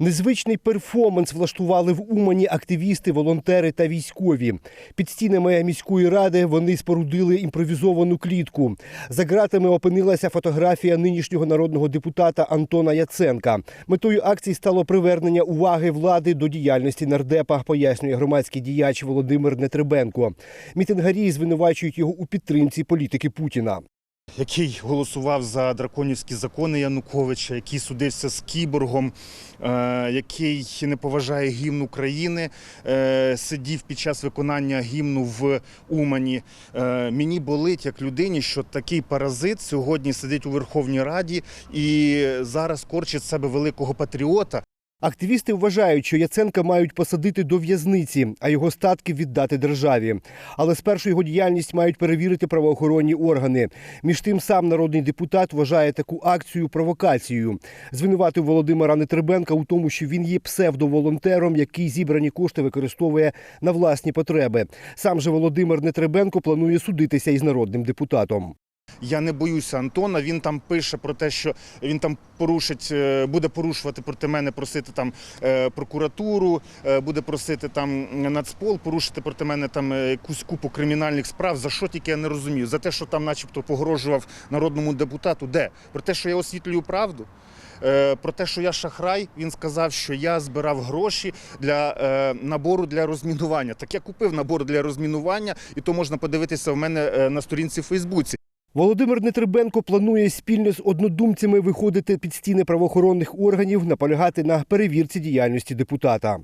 Незвичний перформанс влаштували в Умані активісти, волонтери та військові. Під стінами міської ради вони спорудили імпровізовану клітку. За ґратами опинилася фотографія нинішнього народного депутата Антона Яценка. Метою акції стало привернення уваги влади до діяльності нардепа, пояснює громадський діяч Володимир Нетребенко. Мітингарі звинувачують його у підтримці політики Путіна. Який голосував за драконівські закони Януковича, який судився з кіборгом, е, який не поважає гімн України, е, сидів під час виконання гімну в Умані. Е, Мені болить як людині, що такий паразит сьогодні сидить у Верховній Раді і зараз корчить себе великого патріота. Активісти вважають, що Яценка мають посадити до в'язниці, а його статки віддати державі. Але спершу його діяльність мають перевірити правоохоронні органи. Між тим, сам народний депутат вважає таку акцію провокацією. Звинуватив Володимира Нетребенка у тому, що він є псевдоволонтером, який зібрані кошти використовує на власні потреби. Сам же Володимир Нетребенко планує судитися із народним депутатом. Я не боюся Антона. Він там пише про те, що він там порушить, е, буде порушувати проти мене, просити там е, прокуратуру, е, буде просити там нацпол, порушити проти мене там якусь купу кримінальних справ. За що тільки я не розумію? За те, що там, начебто, погрожував народному депутату. Де? Про те, що я освітлюю правду. Про те, що я шахрай, він сказав, що я збирав гроші для е, набору для розмінування. Так я купив набор для розмінування, і то можна подивитися в мене на сторінці в Фейсбуці. Володимир Нетребенко планує спільно з однодумцями виходити під стіни правоохоронних органів, наполягати на перевірці діяльності депутата.